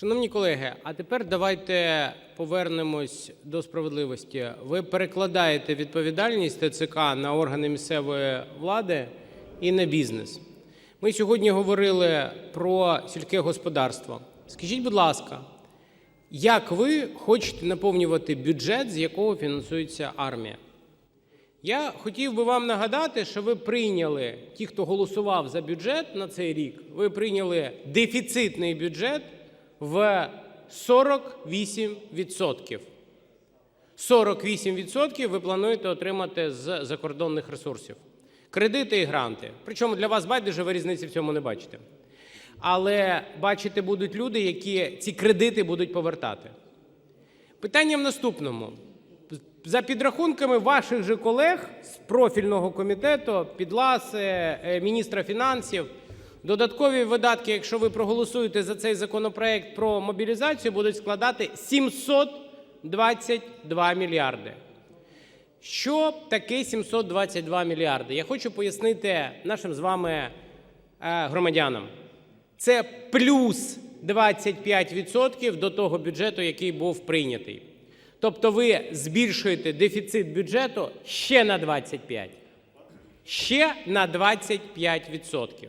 Шановні колеги, а тепер давайте повернемось до справедливості. Ви перекладаєте відповідальність ТЦК на органи місцевої влади і на бізнес. Ми сьогодні говорили про сільське господарство. Скажіть, будь ласка, як ви хочете наповнювати бюджет, з якого фінансується армія? Я хотів би вам нагадати, що ви прийняли, ті, хто голосував за бюджет на цей рік, ви прийняли дефіцитний бюджет в 48%. 48% ви плануєте отримати з закордонних ресурсів. Кредити і гранти. Причому для вас байдуже, ви різниці в цьому не бачите. Але бачити будуть люди, які ці кредити будуть повертати. Питання в наступному. За підрахунками ваших же колег з профільного комітету, Підласи, е, міністра фінансів, додаткові видатки, якщо ви проголосуєте за цей законопроект про мобілізацію, будуть складати 722 мільярди. Що таке 722 мільярди? Я хочу пояснити нашим з вами е, громадянам. Це плюс 25% до того бюджету, який був прийнятий. Тобто ви збільшуєте дефіцит бюджету ще на 25. Ще на 25%.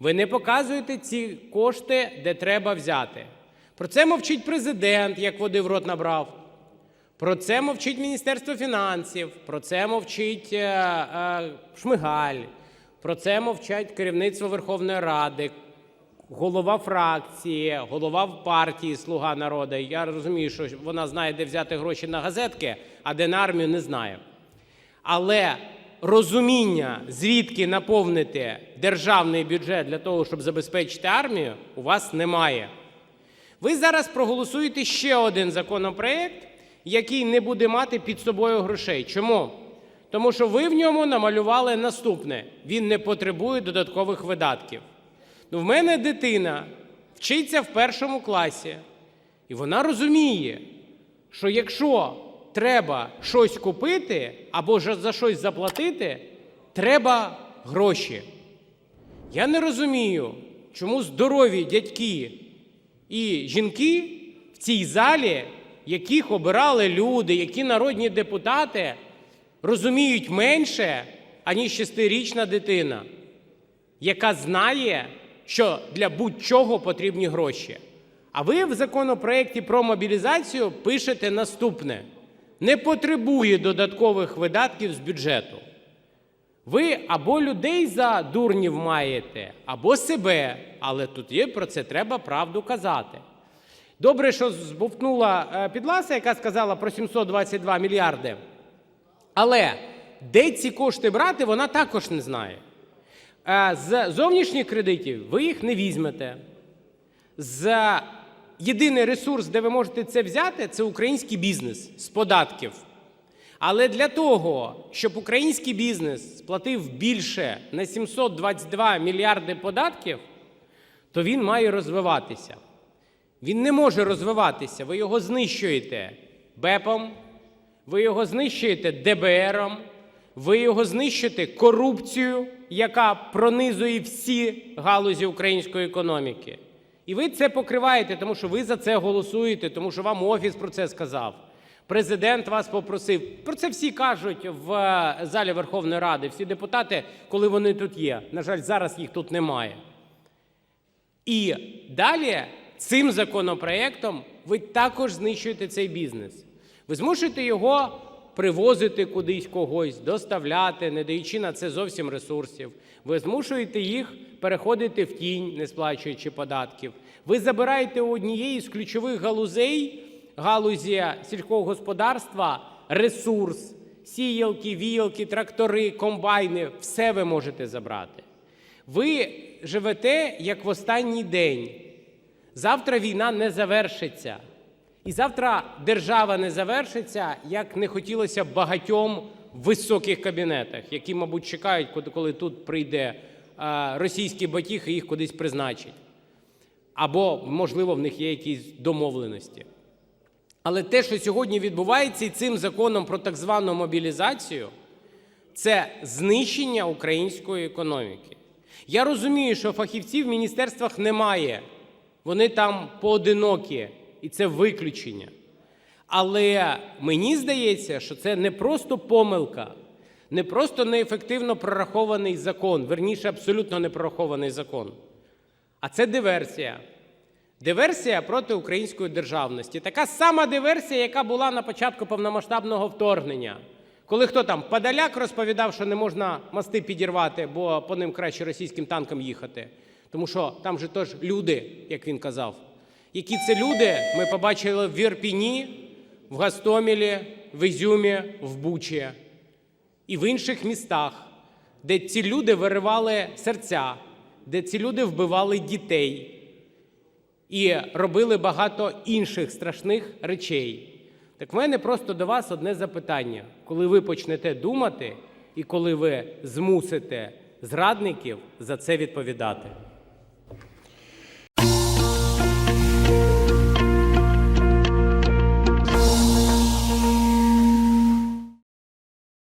Ви не показуєте ці кошти, де треба взяти. Про це мовчить президент, як води в рот набрав. Про це мовчить Міністерство фінансів, про це мовчить е, е, Шмигаль, про це мовчать керівництво Верховної Ради, голова фракції, голова партії Слуга народу. Я розумію, що вона знає, де взяти гроші на газетки, а де на армію не знає. Але розуміння, звідки наповнити державний бюджет для того, щоб забезпечити армію, у вас немає. Ви зараз проголосуєте ще один законопроект, який не буде мати під собою грошей. Чому? Тому що ви в ньому намалювали наступне: він не потребує додаткових видатків. Ну, в мене дитина вчиться в першому класі, і вона розуміє, що якщо треба щось купити або за щось заплатити, треба гроші. Я не розумію, чому здорові дядьки і жінки в цій залі, яких обирали люди, які народні депутати, розуміють менше, аніж шестирічна дитина, яка знає, що для будь-чого потрібні гроші. А ви в законопроекті про мобілізацію пишете наступне: не потребує додаткових видатків з бюджету. Ви або людей за дурнів маєте, або себе, але тут є про це треба правду казати. Добре, що збовтнула е, Підласа, яка сказала про 722 мільярди. Але де ці кошти брати, вона також не знає. Е, З зовнішніх кредитів ви їх не візьмете. З єдиний ресурс, де ви можете це взяти, це український бізнес з податків. Але для того, щоб український бізнес сплатив більше на 722 мільярди податків, то він має розвиватися. Він не може розвиватися. Ви його знищуєте БЕПом, ви його знищуєте ДБРом, ви його знищуєте корупцією, яка пронизує всі галузі української економіки. І ви це покриваєте, тому що ви за це голосуєте, тому що вам офіс про це сказав. Президент вас попросив. Про це всі кажуть в е, залі Верховної Ради, всі депутати, коли вони тут є. На жаль, зараз їх тут немає. І далі цим законопроектом ви також знищуєте цей бізнес. Ви змушуєте його привозити кудись когось, доставляти, не даючи на це зовсім ресурсів. Ви змушуєте їх переходити в тінь, не сплачуючи податків. Ви забираєте у однієї з ключових галузей, галузі сільського господарства, ресурс, сіялки, віялки, трактори, комбайни все ви можете забрати. Ви живете як в останній день. Завтра війна не завершиться. І завтра держава не завершиться, як не хотілося багатьом високих кабінетах, які, мабуть, чекають, коли тут прийде е, російський батіг і їх кудись призначить. Або, можливо, в них є якісь домовленості. Але те, що сьогодні відбувається і цим законом про так звану мобілізацію, це знищення української економіки. Я розумію, що фахівців в міністерствах немає, вони там поодинокі, і це виключення. Але мені здається, що це не просто помилка, не просто неефективно прорахований закон, верніше, абсолютно не прорахований закон, а це диверсія. Диверсія проти української державності. Така сама диверсія, яка була на початку повномасштабного вторгнення. Коли хто там Подоляк розповідав, що не можна мости підірвати, бо по ним краще російським танкам їхати. Тому що там же теж люди, як він казав. Які це люди, ми побачили в Вірпіні, в Гастомілі, в Ізюмі, в Бучі і в інших містах, де ці люди виривали серця, де ці люди вбивали дітей і робили багато інших страшних речей. Так в мене просто до вас одне запитання: коли ви почнете думати і коли ви змусите зрадників за це відповідати?